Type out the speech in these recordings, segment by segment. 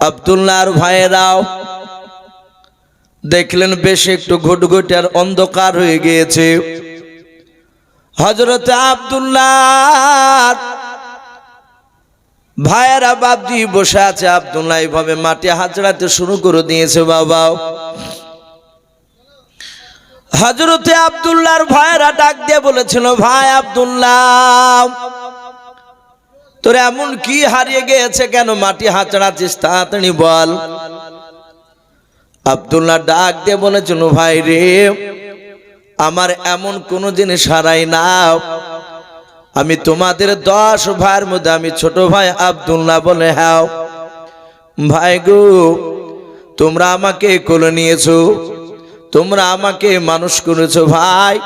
আবদুল্লাহর ভাইয়েরাও দেখলেন বেশ একটু ঘুটঘুটে আর অন্ধকার হয়ে গিয়েছে। হজরত আবদুল্লাহ ভাইয়েরা বাবজি বসে আছে। আবদুল্লাহ এইভাবে মাটি হাজরাতে শুরু করে দিয়েছে বাবা। হজরতে আবদুল্লাহর ভাইয়েরা ডাক দিয়ে বলেছিল, ভাই আবদুল্লাহ তোর এমন কি হারিয়ে গিয়েছে কেন? মাটি হাঁচড়াচ্ছিস, তাড়াতাড়ি বল। আবদুল্লাহ ডাক দিয়ে বলেছিল ভাই রে, আমার এমন কোনো জিনিস হারাই না। আমি তোমাদের দশ ভাইয়ের মধ্যে, আমি ছোট ভাই আবদুল্লাহ বলে হ্যাঁ। ভাই গো, তোমরা আমাকে কোলে নিয়েছো, তোমরা আমাকে মানুষ করেছ ভাই।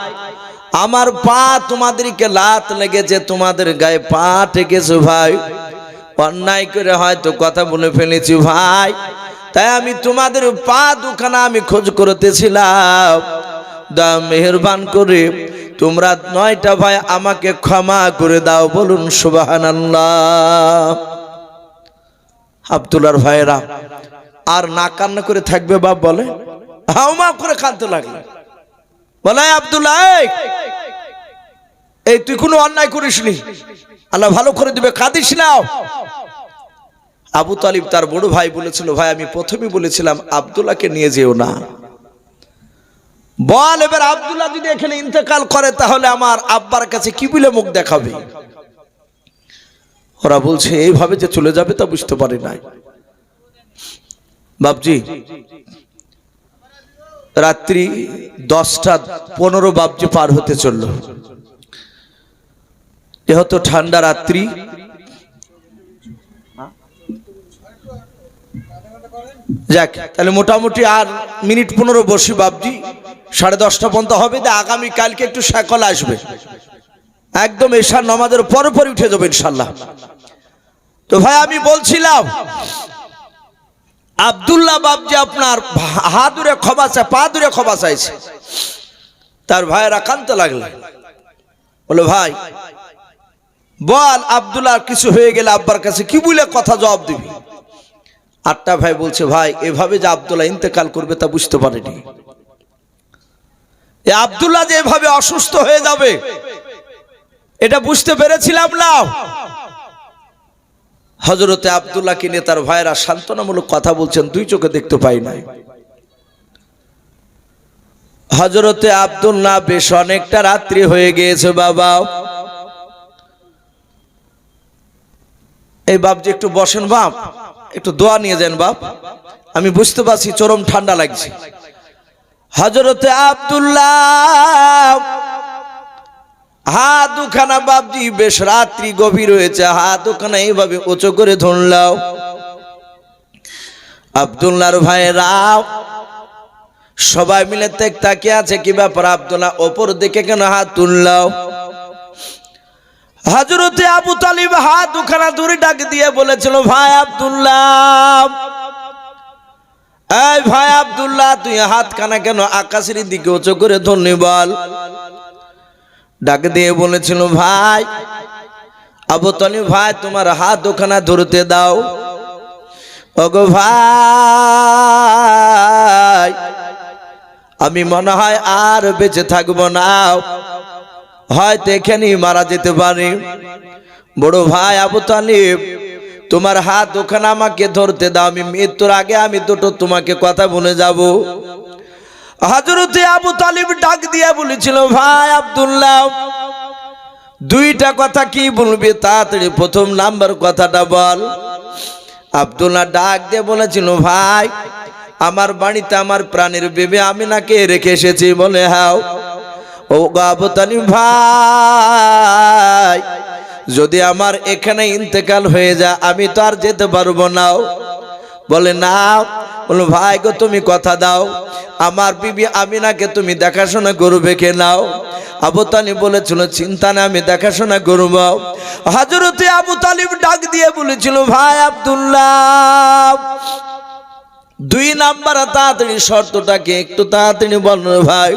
আমার পা তোমাদেরকে লাত লেগেছে, তোমাদের গায়ে পা ঠেকেছো ভাই। অন্যায় করে হয়তো কথা বলে ফেলেছি ভাই। তাই আমি তোমাদের পা দুখানা আমি খোঁজ করতেছিলাম। দা মেহরবান করে তোমরা নয়টা ভাই আমাকে ক্ষমা করে দাও, বলুন সুবাহান আব্দুল্লার ভাইয়েরা, আর না কান্না করে থাকবে বাপ বলে? হাউমা করে কাঁদতে লাগল। বলে, আব্দুল্লাহ এই, তুই কোনো অন্যায় করিসনি আল্লাহ ভালো করে দিবে কাঁদিস নাও। আবু তালিব তার বড় ভাই বলেছিল ভাই আমি প্রথমে বলেছিলাম আব্দুল্লাহকে নিয়ে যেও না। বল এবার আব্দুল্লাহ যদি এখানে ইন্তেকাল করে তাহলে আমার আব্বার কাছে কি বলে মুখ দেখাবে? ওরা বলছে এইভাবে যে চলে যাবে তা বুঝতে পারি নাই। বাবজি রাত্রি দশটা পনেরো বাবজি পার হতে চলল। যেহেতু ঠান্ডা রাত্রি। যাক, তাহলে মোটামুটি আর মিনিট পনেরো বসি বাবজি সাড়ে দশটা পর্যন্ত হবে আগামী কালকে একটু সকাল আসবে। একদম এশার নমাজের পরে পরে উঠে যাবে ইনশাল্লাহ। তো ভাই, আমি বলছিলাম, আবদুল্লাহ বাবজি আপনার হা দূরে ক্ষমা চায়, পা দূরে ক্ষমা চাইছে। তার ভাইয়ের আকান্ত লাগল। বলে, ভাই বল আবদুল্লাহ কিছু হয়ে গেলে আব্বার কাছে কি বলে কথা জবাব দিবি? আটটা ভাই বলছে, ভাই, এভাবে যে আবদুল্লাহ ইন্তেকাল করবে তা বুঝতে পারেনি। এ আবদুল্লাহ যে এভাবে অসুস্থ হয়ে যাবে, এটা বুঝতে পেরেছিলাম না। হজরতে আবদুল্লাহকে নিয়ে তার ভাইরা সান্ত্বনামূলক কথা বলছেন, দুই চোখে দেখতে পাই নাই। হজরতে আবদুল্লাহ, বেশ, অনেকটা রাত্রি হয়ে গিয়েছে বাবা। এই বাপ যে একটু বসেন বাপ, একটু দোয়া নিয়ে যান বাপ। আমি বুঝতে পারছি চরম ঠান্ডা লাগছে। হজরতে আবদুল্লাহ, হাত দুখানা বাপজি বেশ রাত্রি গভীর হয়েছে, হাত দুখানা এইভাবে উঁচু করে ধরলাও আবদুল্লাহর ভাইয়েরাও সবাই মিলে তেক তাকিয়ে আছে, কি ব্যাপার আবদুল্লাহ, ওপর দিকে কেন হাত তুললাও হাজরতে আবু তালিব হাত দুখানা দূরে ডাক দিয়ে বলেছিল, ভাই আবদুল্লাহ, এই ভাই আবদুল্লাহ, তুই হাত কানা কেন আকাশের দিকে উঁচু করে বল? ডাক দিয়ে বলেছিল, ভাই, আবু তালিব ভাই, তোমার হাত দুখানা ধরতে দাও। ওগো ভাই, আমি মনে হয় আর বেঁচে থাকব না। হয়তো এখানেই মারা যেতে পারি। বড় ভাই আবু তালিব, তোমার হাত ওখানে আমাকে ধরতে দাও, আমি মৃত্যুর আগে আমি দুটো তোমাকে কথা বলে যাব। হাজরতে আবু তালিব ডাক দিয়া বলেছিল, ভাই আব্দুল্লাহ, দুইটা কথা কি বলবি? তাড়াতাড়ি প্রথম নাম্বার কথাটা বল। আব্দুল্লাহ ডাক দিয়ে বলেছিল, ভাই, আমার বাড়িতে আমার প্রাণের বেবে আমি নাকে রেখে এসেছি বলে হাও। ও গাবতানি ভাই, যদি আমার এখানে ইন্তেকাল হয়ে যায়, আমি তো আর যেতে পারব না। বলে, না। বলো, ভাই গো, তুমি কথা দাও। আমার বিবি আমিনাকে তুমি দেখাশোনা করবে কে নাও? আবু তালিব বলেছিল, চিন্তা না আমি দেখাশোনা করব। হাজরতে আবু তালিব ডাক দিয়ে বলেছিল, ভাই আব্দুল্লাহ দুই নাম্বার, তাড়াতাড়ি শর্তটাকে একটু তাড়াতাড়ি বলুন ভাই।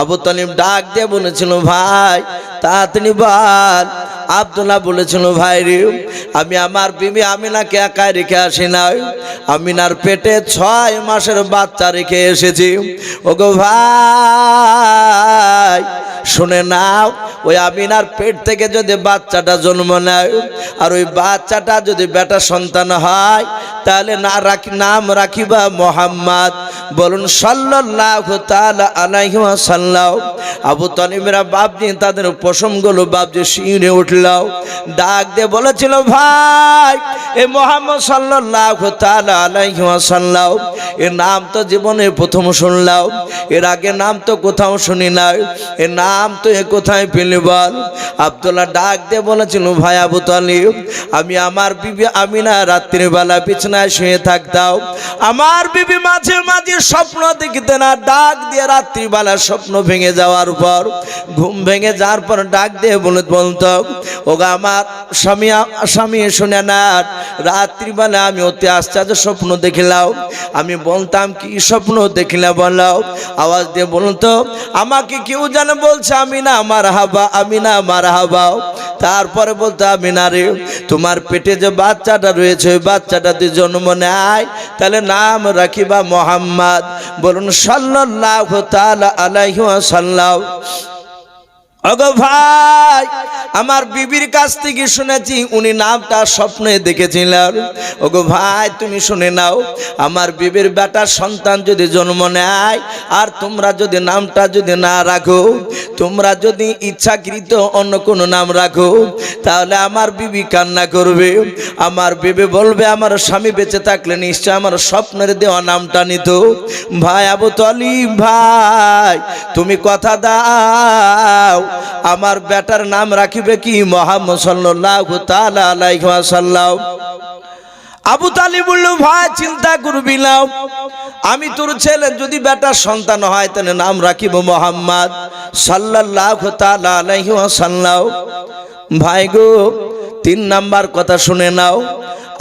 আবু তালিম ডাক দিয়ে বলেছিল, ভাই, তাড়াতাড়ি বল। আবদুল্লাহ বলেছিল, ভাই রে, আমি আমার বিবি আমিনাকে একাই রেখে আসি নাই। আমিনার পেটে ছয় মাসের বাচ্চা রেখে এসেছি। ওগো ভাই শুনে নাও, ওই আমিনার পেট থেকে যদি বাচ্চাটা জন্ম নেয় আর ওই বাচ্চাটা যদি বেটা সন্তান হয়, তাহলে না রাখি, নাম রাখিবা মোহাম্মদ। বলুন আলাইহি ওয়াসাল্লাম, আবু তালিমেরা বাপজি তাদের পশমগুলো বাপজি শিঁড়ে উঠলাও ডাক দিয়ে বলেছিল, ভাই, এ মোহাম্মদ আলাইহি ওয়াসাল্লাম, এর নাম তো জীবনে প্রথম শুনলাম, এর আগে নাম তো কোথাও শুনি নাই, এর নাম তো এ কোথায় পেলি বল? আব্দুল্লাহ ডাক দিয়ে বলেছিল, ভাই আবু তালিব, আমি আমার বিবি আমিনা রাত্রিবেলা বিছনায় শুয়ে থাকতাম। আমার বিবি মাঝে মাঝে স্বপ্ন দেখতে না ডাক দিয়ে রাত্রিবেলা স্বপ্ন ভেঙে যাওয়ার পর, ঘুম ভেঙে যাওয়ার পর ডাক দিয়ে বলে, বলতো, ওগা আমার স্বামী স্বামী শুনে না, রাত্রিবেলা আমি অতি আশ্চর্য স্বপ্ন দেখিলাম। আমি বলতাম, কি স্বপ্ন দেখিলাম বললাম আওয়াজ দিয়ে বলতো, আমাকে কেউ যেন বলছে আমি না আমার হাবা আমি না আমার হাবাও তারপরে বলতে আমি না রে, তোমার পেটে যে বাচ্চাটা রয়েছে, ওই বাচ্চাটা তুই জন্ম নেয়, তাহলে নাম রাখিবা মোহাম্মদ। বলুন সাল্লাহ তাআলা আলাইহ ওয়াসাল্লাম। ওগো ভাই, আমার বিবির কাছ থেকে শুনেছি উনি নামটা স্বপ্নে দেখেছিলেন। ওগো ভাই, তুমি শুনে নাও, আমার বিবির বেটার সন্তান যদি জন্ম নেয়, আর তোমরা যদি নামটা যদি না রাখো, তোমরা যদি ইচ্ছাকৃত অন্য কোনো নাম রাখো, তাহলে আমার বিবি কান্না করবে। আমার বিবি বলবে, আমার স্বামী বেঁচে থাকলে নিশ্চয় আমার স্বপ্নের দেওয়া নামটা নিত। ভাই, আবু তলিম ভাই, তুমি কথা দাও। আমার বেটার নাম রাখিবে কি? মোহাম্মদ ওয়াসাল্লাম। আবু তালিব বলল ভাই চিন্তা করবি না। আমি তোর ছেলে, যদি বেটার সন্তান হয়, তাহলে নাম রাখিব মোহাম্মদ আলাইহি ওয়াসাল্লাম। ভাই গো, তিন নাম্বার কথা শুনে নাও।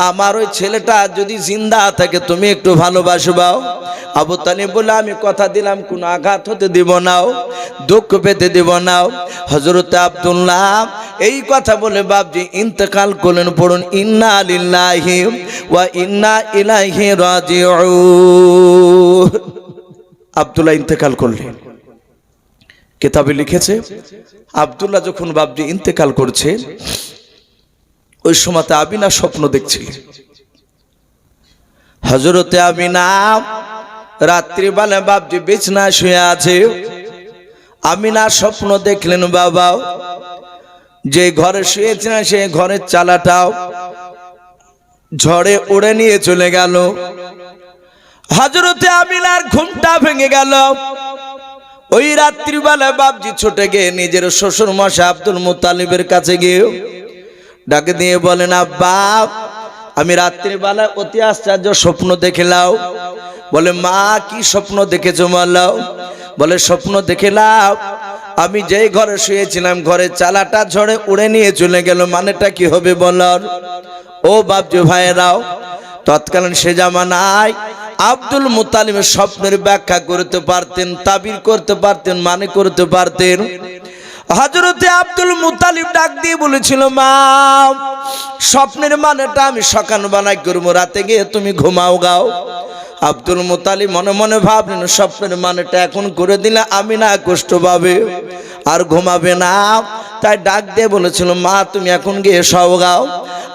আমার ওই ছেলেটা যদি জিন্দা থাকে, তুমি একটু ভালোবাসবাও আবু তালিব বলে, আমি কথা দিলাম, কোনো আঘাত হতে দিব নাও দুঃখ পেতে দিব নাও হজরত আব্দুল্লাহ এই কথা বলে, বাপজি, ইন্তেকাল করলেন, পড়ুন, ইন্না লিল্লাহি ওয়া ইন্না ইলাইহি রাজিউন। আব্দুল্লাহ ইন্তেকাল করলেন। কিতাবে লিখেছে, আব্দুল্লাহ যখন বাপজি ইন্তেকাল করছে ওই সময়তে আবিনা স্বপ্ন দেখছিল। হজরতে আমিনা রাত্রিবেলা বাপজি বিছনায় শুয়ে আছে। আমিনা স্বপ্ন দেখলেন বাবা, যে ঘরে শুয়েছিলেন সেই ঘরের চালাটাও ঝড়ে উড়ে নিয়ে চলে গেল। হজরতে আমিনার ঘুমটা ভেঙে গেল। ওই রাত্রিবেলা বাপজি ছুটে গিয়ে নিজের শ্বশুর মশা আব্দুল মুতালিবের কাছে গিয়ে ডাকে দিয়ে বলেন বাপ আমি রাত্রিবেলা অতি আশ্চর্য স্বপ্ন দেখলাম। বলে, মা, কি স্বপ্ন দেখেছ মাল্লাও বলে, স্বপ্ন দেখলাম, আমি যেই ঘরে শুয়েছিলাম ঘরে চালাটা ঝড়ে উড়ে নিয়ে চলে গেল। মানেটা কি হবে বলার ও বাপ বাপজু ভাইয়েরাও, তৎকালীন সে জামানায় আব্দুল মুতালিমের স্বপ্নের ব্যাখ্যা করতে পারতেন, তাবির করতে পারতেন মানে করতে পারতেন। হজরতে আব্দুল মুতালিব ডাক দিয়ে বলেছিল, মা, স্বপ্নের মানেটা আমি সকাল বানাই করব, রাতে গিয়ে তুমি ঘুমাও গাও। আব্দুল মোতালি মনে মনে ভাবলেন, স্বপ্নের মানেটা এখন করে দিলে আমি না কষ্ট পাবে, আর ঘুমাবে না। তাই ডাক দিয়ে বলেছিল, মা, তুমি এখন গিয়ে সব গাও,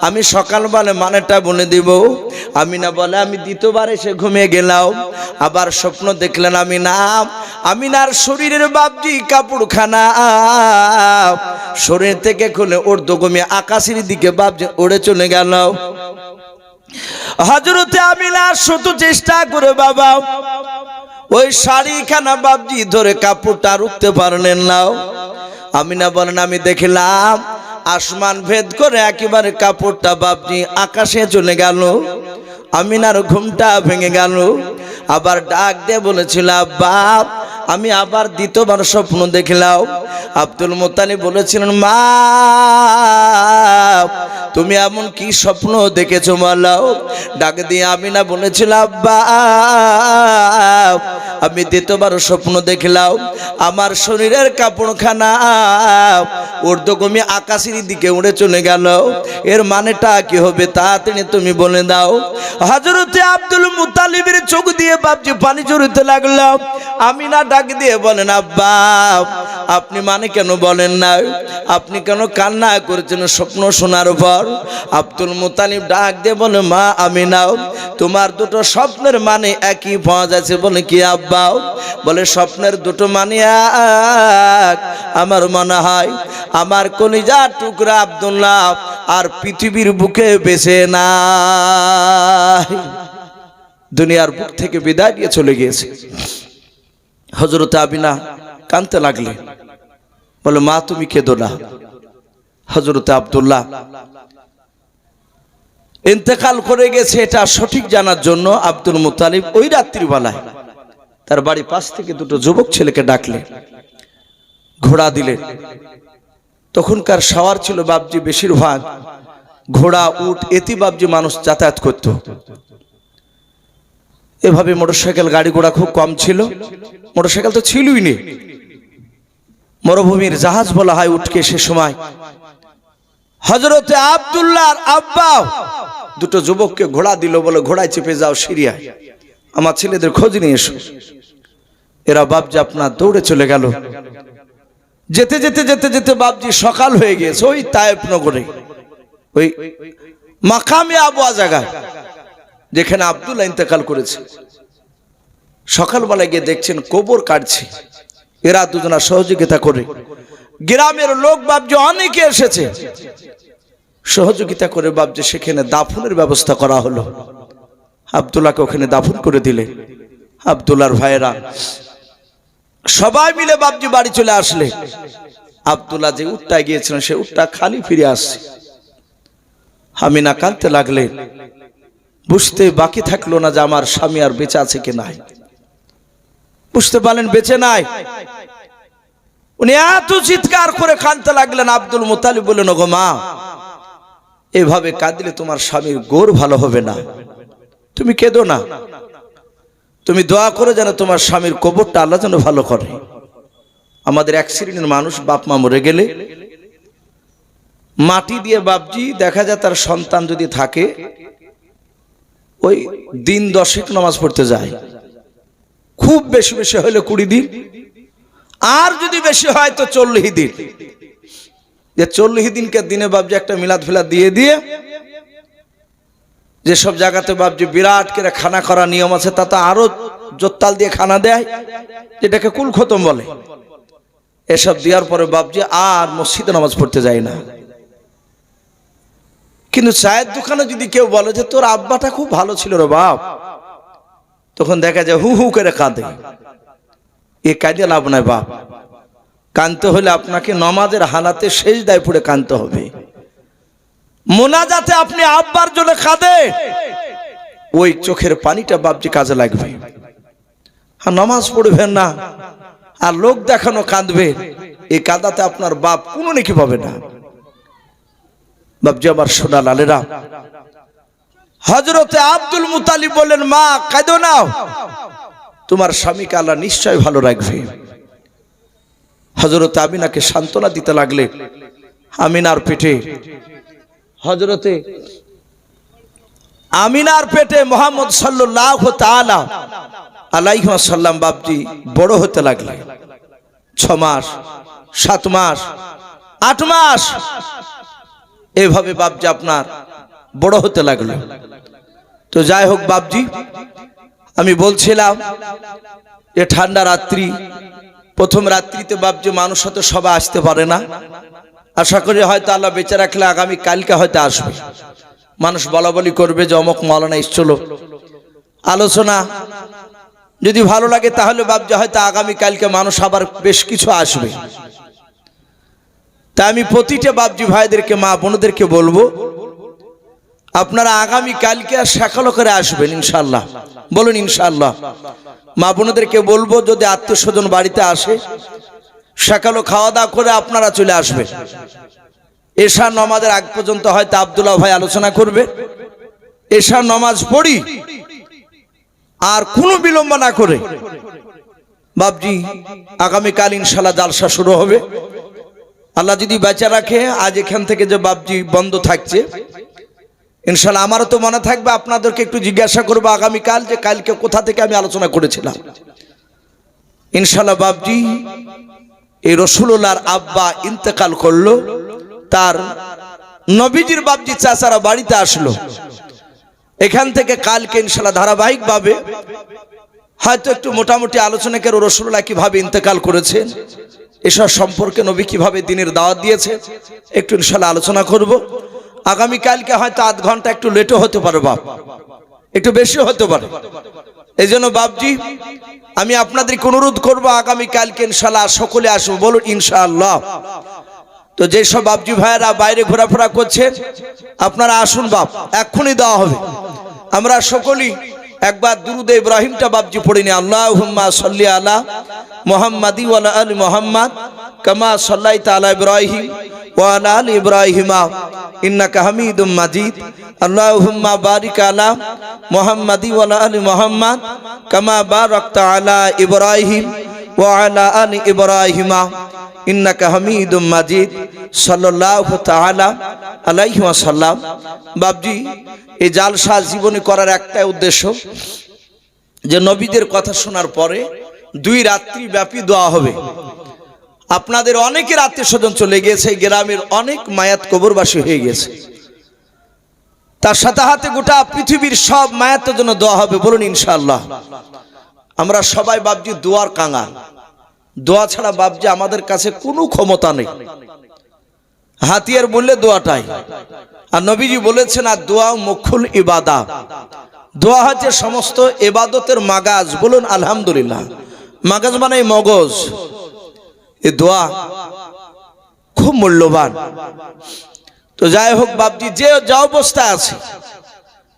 আমি সকালবেলা মানেটা বলে দিব। আমি না বলে, আমি দ্বিতীয়বার এসে ঘুমিয়ে গেলাম, আবার স্বপ্ন দেখলেন আমি না। আমিনার শরীরের বাবজি কাপড়খানা, শরীর থেকে খুলে উর্দু ঘুমিয়ে আকাশের দিকে বাবজি ওড়ে চলে গেল। হজরতে আমিনা শুধু চেষ্টা করে বাবা, ওই শাড়িখানা বাবজি ধরে কাপড়টা রুখতে পারলেন না। আমি না বলেন, আমি দেখিলাম আসমান ভেদ করে একেবারে কাপড়টা বাবজি আকাশে চলে গেল। আমিনার ঘুমটা ভেঙে গেল। আবার ডাক দিয়ে বলেছিল বাপ আমি আবার দ্বিতীয়বার স্বপ্ন দেখলাম। আব্দুল মোতালি বলেছিলেন, মা, তুমি এমন কি স্বপ্ন দেখেছ মালাও? ডাক দিয়ে আমি না বলেছিলাম আব্বা আমি দ্বিতীয়বার স্বপ্ন দেখলাম। আমার শরীরের কাপড়খানা ঊর্ধ্বগমী আকাশের দিকে উড়ে চলে গেল। এর মানেটা কি হবে তাড়াতাড়ি তুমি বলে দাও। হজরতে আব্দুল মুতালিবের চোখ দিয়ে বাপজি পানি জড়িতে লাগল। আমি না ডাক দিয়ে বলেন, আব্বা, আপনি মানে কেন বলেন না? আপনি কেন কান্না করেছেন স্বপ্ন শোনার পর? আব্দুল মুতালিব ডাক দিয়ে বলে, মা আমি নাও তোমার দুটো স্বপ্নের মানে একই পাওয়া যাচ্ছে বলে, কি আব্বা? বলে, স্বপ্নের দুটো মানে এক। আমার মনে হয় আমার কলিজা টুকরা আব্দুল্লাহ আর পৃথিবীর বুকে বেছে না দুনিয়ার বুক থেকে বিদায় নিয়ে চলে গিয়েছে। হজরত আবিনা কানতে লাগলে, বলে, মা, তুমি কেঁদো না। হজরত আবদুল্লাহ, ইন্তেকাল করে গেছে, এটা সঠিক জানার জন্য আব্দুল মুতালিব ওই রাত্রিবেলায় তার বাড়ি পাশ থেকে দুটো যুবক ছেলেকে ডাকলে, ঘোড়া দিলেন তখনকার সাওয়ার ছিল বাবজি বেশিরভাগ। ঘোড়া, উট এতি বাবজি মানুষ যাতায়াত করত। এভাবে মোটরসাইকেল গাড়ি ঘোড়া খুব কম ছিল। মোটরসাইকেল তো ছিলই নেই মরুভূমির জাহাজ বলা হয় উঠকে সে সময়। হজরতে আবদুল্লাহর আব্বা, দুটো যুবককে ঘোড়া দিল বলে ঘোড়ায় চেপে যাও সিরিয়ায়। আমার ছেলেদের খোঁজ নিয়ে এসো। এরা বাবজি আপনার দৌড়ে চলে গেল। যেতে যেতে যেতে যেতে বাবজি সকাল হয়ে গিয়েছে ওই তায়েব নগরে। ওই মাকামে আবুয়া জায়গায়। যেখানে আব্দুল্লাহ ইন্তেকাল করেছে। সকালবেলা গিয়ে দেখছেন কবর কাটছে। এরা দুজনা সহযোগিতা করে। গ্রামের লোক বাবজি অনেকে এসেছে। সহযোগিতা করে বাবজি সেখানে দাফনের ব্যবস্থা করা হলো। আবদুল্লাহকে ওখানে দাফন করে দিলে। আবদুল্লাহর ভাইয়েরা সবাই মিলে বাবজি বাড়ি চলে আসলে। আবদুল্লাহ যে উটটায় গিয়েছিলেন, সে উটটা খালি ফিরে আসছে। হামিনা কাঁদতে লাগলে বুঝতে বাকি থাকল না যে আমার স্বামী আর বেঁচে আছে কি নাই। বুঝতে পারলেন বেঁচে নাই? উনি এত চিৎকার করে কাঁদতে লাগলেন, আব্দুল মোতালিব বললেন গো মা, এভাবে কাঁদলে তোমার স্বামীর গোর ভালো হবে না। তুমি কেঁদো না। তুমি দোয়া করে যেন তোমার স্বামীর কবরটা আল্লাহ যেন ভালো করে। আমাদের এক শ্রেণির মানুষ বাপ মা মরে গেলে মাটি দিয়ে বাপজি, দেখা যায় তার সন্তান যদি থাকে ওই দিন দশেক নামাজ পড়তে যায়। খুব বেশি বেশি হলে কুড়ি দিন। আর যদি বেশি হয় তো চল্লিশ দিন। যে চল্লিশ দিনকে দিনে বাবজি একটা মিলাদ ফিলাদ দিয়ে দিয়ে যেসব জায়গাতে বাবজি বিরাট করে খানা করা নিয়ম আছে তাতে আরও জোত্তাল দিয়ে খানা দেয়, যেটাকে কুল খতম বলে। এসব দেওয়ার পরে বাবজি আর মসজিদে নামাজ পড়তে যায় না। কিন্তু চায়ের দোকানে যদি কেউ বলে যে তোর আব্বাটা খুব ভালো ছিল রে বাপ, তখন দেখা যায় হু হু করে কাঁদে। এ কাঁদে লাভ নাই বাপ। কানতে হলে আপনাকে নমাজের হালাতে শেষ দায় পড়ে কানতে হবে। মোনাজাতে আপনি আব্বার জন্য কাঁদে। ওই চোখের পানিটা বাপজি কাজে লাগবে। আর নমাজ পড়বেন না। আর লোক দেখানো কাঁদবে। এই কাদাতে আপনার বাপ কোনো নাকি পাবে না। বাপজি আমার সোনা লালেরা। হজরতে আব্দুল মুতালিব বললেন মা, কাঁদো নাও তোমার স্বামীকে আল্লাহ নিশ্চয় ভালো রাখবে। হজরতে আমিনাকে সান্ত্বনা দিতে লাগলে, আমিনার পেটে হজরতে আমিনার পেটে মোহাম্মদ সাল্লাহ আলাইসাল্লাম বাপজি বড় হতে লাগলে। ছ মাস সাত মাস, আট মাস এভাবে বাপজি আপনার বড় হতে লাগল। তো যাই হোক বাপজি, আমি বলছিলাম যে ঠান্ডা রাত্রি, প্রথম রাত্রিতে বাপজি মানুষ হয়তো সবাই আসতে পারে না। আশা করি হয়তো আল্লাহ বেঁচে রাখলে আগামী কালকে হয়তো আসবে। মানুষ বলা বলি করবে যে অমক মলানা এসছিল। আলোচনা যদি ভালো লাগে তাহলে বাপজি হয়তো আগামী কালকে মানুষ আবার বেশ কিছু আসবে। তা আমি প্রতিটা বাপজি ভাইদেরকে, মা বোনদেরকে বলব, আপনারা আগামী কালকে আর সকাল করে আসবেন ইনশাল্লাহ বলুন ইনশাল্লাহ মা বোনদেরকে বলব, যদি আত্মীয়স্বজন বাড়িতে আসে, সকালও খাওয়া দাওয়া করে আপনারা চলে আসবেন। এশার নমাজের আগ পর্যন্ত হয়তো আবদুল্লাহ ভাই আলোচনা করবে। এশার নমাজ পড়ি, আর কোনো বিলম্ব না করে। বাবজি আগামীকাল ইনশাল্লাহ জালসা শুরু হবে। আল্লাহ যদি বেচা রাখে, আজ এখান থেকে যে বাবজি বন্ধ থাকছে, ইনশাল্লাহ আমারও তো মনে থাকবে, আপনাদেরকে একটু জিজ্ঞাসা করব আগামীকাল যে কালকে কোথা থেকে আমি আলোচনা করেছিলাম। ইনশাল্লাহ বাবজি এই রসুল্লাহর আব্বা ইন্তেকাল করল, তার নবীজির বাবজি চাচারা বাড়িতে আসলো। এখান থেকে কালকে ইনশাল্লাহ ধারাবাহিকভাবে হয়তো একটু মোটামুটি আলোচনা করে রসুল্লাহ কীভাবে ইন্তেকাল করেছেন। এসব সম্পর্কে নবী কীভাবে দিনের দাওয়াত দিয়েছে, একটু ইনশাল্লাহ আলোচনা করব। আগামীকালকে হয়তো আধ ঘণ্টা একটু লেটও হতে পারে বাপ। একটু বেশি হতে পারে। এই জন্য বাপজি, আমি আপনাদেরকে অনুরোধ করব আগামীকালকে ইনশাল্লাহ সকলে আসব বলুন ইনশাআল্লাহ। তো যেসব বাপজি ভাইয়েরা বাইরে ঘোরাফেরা করছেন আপনারা আসুন বাপ, এক্ষুনি দেওয়া হবে। আমরা সকলেই একবার দুরুদে ইব্রাহিমটা বাপজি পড়িনি আল্লাহ হুম্মা সাল্লি আলা মোহাম্মদি ওয়ালা আলী মোহাম্মদ কামা সাল্লাই তালা ইব্রাহিম ওয়ালা আলী ইব্রাহিমা ইন্নাকা হামিদুম মাজিদ। আল্লাহুম্মা বারিক আলা মোহাম্মদি ওয়ালা আলী মোহাম্মদ কামা বারাকতা আলা ইব্রাহিম ওয়ালা আলী ইব্রাহিমা। ইন্নাকা হামিদুম মাজিদ সাল্লাল্লাহু তাআলা আলাইহি ওয়াসাল্লাম। বাবজি এই জালসা জীবনী করার একটাই উদ্দেশ্য যে নবীদের কথা শোনার পরে দুই রাত্রি ব্যাপী দোয়া হবে। আপনাদের অনেকের আত্মীয় স্বজন চলে গিয়েছে, গ্রামের অনেক মায়াত কবরবাসী হয়ে গেছে তার সাথে হাতে গোটা পৃথিবীর সব মায়াতের জন্য দোয়া হবে বলুন ইনশাআল্লাহ। আমরা সবাই বাবজি দোয়ার কাঙাল। দোয়া ছাড়া বাবজি আমাদের কাছে কোনো ক্ষমতা নেই। হাতিয়ার বললে দোয়াটাই। আর নবীজি বলেছেন, আর দোয়া মুখুল ইবাদা। দোয়া হচ্ছে সমস্ত এবাদতের মাগাজ। বলুন, আলহামদুলিল্লাহ। মাগাজ মানে মগজ। এ দোয়া খুব মূল্যবান। তো যাই হোক, বাপজি, যে যা অবস্থা আছে,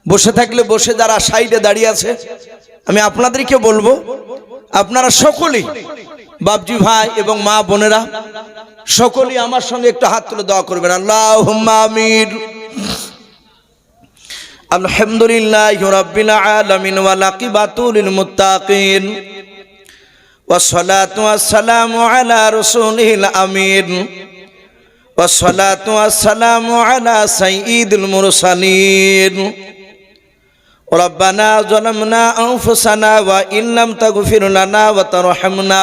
বসে থাকলে বসে যারা সাইডে দাঁড়িয়ে আছে, আমি আপনাদেরকে বলব, আপনারা সকলেই বাপজি ভাই এবং মা বোনেরা সকলেই আমার সঙ্গে একটু হাত তুলে দোয়া করবেন আল্লাহ আমির আলহামদুলিল্লাহ রাব্বিল আলামিন ওয়া লাকিবাতুল মুত্তাকিন والصلاة والسلام على رسوله الأمين والصلاة والسلام على سيد المرسلين ربنا ظلمنا أنفسنا وإن لم تغفر لنا وترحمنا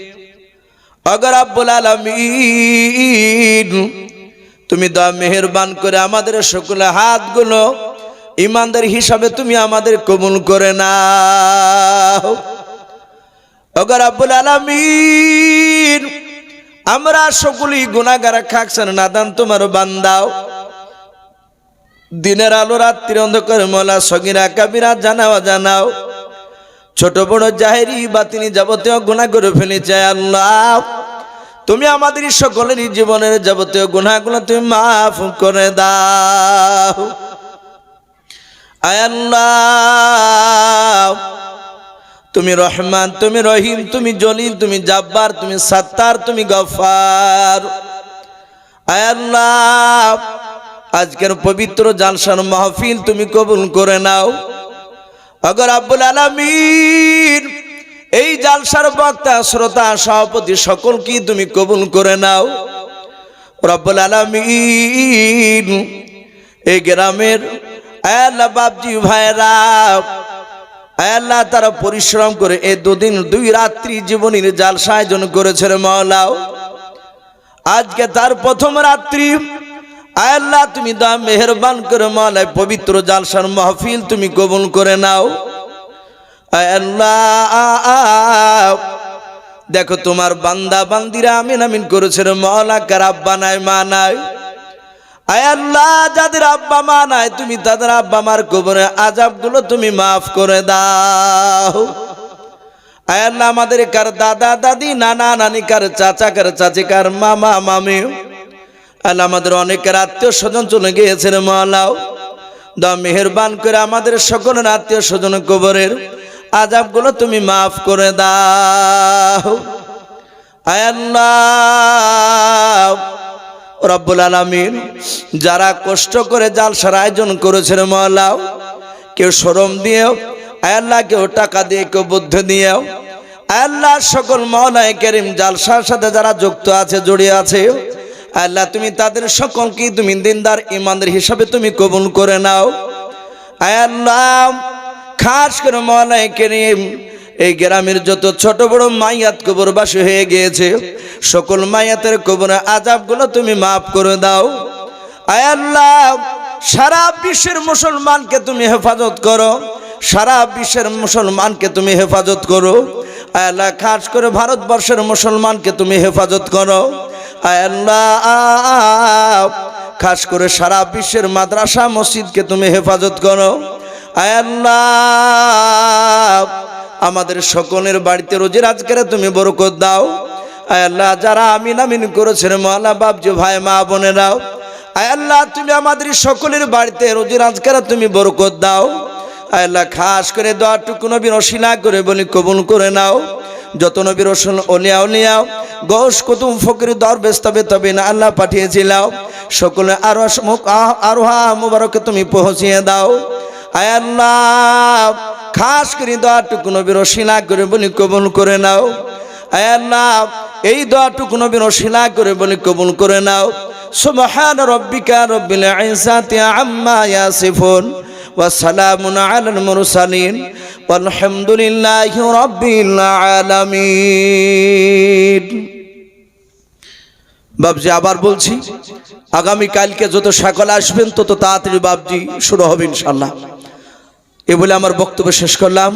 অগর আব্বুল আলমিন, তুমি দা মেহেরবান করে আমাদের সকলে হাতগুলো ইমানদার হিসাবে তুমি আমাদের কবুল করে নাও। অগর আব্বুল আলমিন, আমরা সকলেই গুণাগার খাকছেন নাদান তোমার বান্দাও। দিনের আলো রাত্রির অন্ধকার মলা সগিরা কাবিরা জানাও জানাও। ছোট বড় জাহেরি বা তিনি যাবতীয় গুণা করে ফেলেছে, আল্লাহ। তুমি আমাদের সকলের জীবনের যাবতীয় গুণাগুলো তুমি মাফ করে দাও। আল্লাহ। তুমি রহমান, তুমি রহিম, তুমি জলিল, তুমি জাব্বার, তুমি সাত্তার, তুমি গফার। আল্লাহ। আজকের পবিত্র জালসার মাহফিল তুমি কবুল করে নাও। অগর আব্বুল আলমিন, এই জালসার বক্তা, শ্রোতা, সভাপতি সকল কি তুমি কবুল করে নাও? রব্বুল আলমিন, এই গ্রামের, আল্লাহ বাবজি ভাইরা আল্লাহ তারা পরিশ্রম করে এই দুদিন, দুই রাত্রি জীবনীর জাল আয়োজন করেছে রে মৌলাও আজকে তার প্রথম রাত্রি আল্লাহ, তুমি দা মেহরবান করে মালায় পবিত্র জালসার মাহফিল তুমি কবুল করে নাও। আল্লাহ, দেখো তোমার বান্দা বান্দিরা আমিন আমিন করেছে মৌলা কার আব্বা নাই, মা নাই। আল্লাহ, যাদের আব্বা, মা নাই, তুমি তাদের আব্বা, মার কবরে আজাবগুলো তুমি মাফ করে দাও। আল্লাহ, আমাদের কার দাদা, দাদি, নানা, নানি, কার চাচা, কার চাচি কার মামা, মামি আল্লাহ আমাদের অনেকের আত্মীয় স্বজন চলে গিয়েছেন মালাও দা মেহেরবান করে আমাদের সকলের আত্মীয় স্বজন কবরের আজাবগুলো তুমি মাফ করে দাও। রব্বুল আলমিন যারা কষ্ট করে জালসার আয়োজন করেছেন মহলাও, কেউ সরম দিয়েও আল্লাহ কেউ টাকা দিয়ে, কেউ বুদ্ধ দিয়েও আল্লাহ সকল মহলায় কেরিম জালসার সাথে যারা যুক্ত আছে, জড়িয়ে আছে আল্লাহ, তুমি তাদের সকলকে, তুমি দিনদার ইমানদের হিসাবে তুমি কবুল করে নাও। আল্লাহ, খাস করে মহলায় কেরিম, এই গ্রামের যত ছোট বড় মাইয়াত কবরবাসী হয়ে গিয়েছে, সকল মাইয়াতের কবরে আজাবগুলো তুমি মাফ করে দাও। আল্লাহ, সারা বিশ্বের মুসলমানকে তুমি হেফাজত করো, সারা বিশ্বের মুসলমানকে তুমি হেফাজত করো। আল্লাহ, খাস করে ভারতবর্ষের মুসলমানকে তুমি হেফাজত করো। আল্লাহ খাস করে সারা বিশ্বের মাদ্রাসা মসজিদকে তুমি হেফাজত করো। আল্লাহ আমাদের সকলের বাড়িতে রোজের আজকের তুমি বরকত দাও। আল্লাহ যারা আমিন আমিন করেছেন মহলা বাবজু ভাই, মা বোনেরাও আল্লাহ তুমি আমাদের সকলের বাড়িতে রোজের আজকের তুমি বরকত দাও। আল্লাহ খাস করে দোয়াটুকু নবীর অশিলা করে বলি কবুল করে নাও। যত নবীর রসুল অলিয়া উলিয়াও গোস কুতুম ফকির দর বেস্তবে তবে না আল্লাহ পাঠিয়েছিলাম সকলে আরও আরোহা মুবারকে তুমি পৌঁছিয়ে দাও। আয় আল্লাহ, খাস করে দোয়াটুকু নবীর শিলা করে বলি কবুল করে নাও। আয় আল্লাহ, এই দোয়াটুকু নবীর শিলা করে বলি কবুল করে নাও। সুবহান রব্বিকা রব্বিল ইজ্জাতি আম্মা ইয়াসিফুন ওয়া সালামুন আলাল মুরসালিন। ওয়ালহামদুলিল্লাহি রাব্বিল আলামিন। বাবজি আবার বলছি, আগামী কালকে যত সকল আসবেন, তত তাড়াতাড়ি বাবজি শুরু হবে ইনশাল্লাহ এ বলে আমার বক্তব্য শেষ করলাম।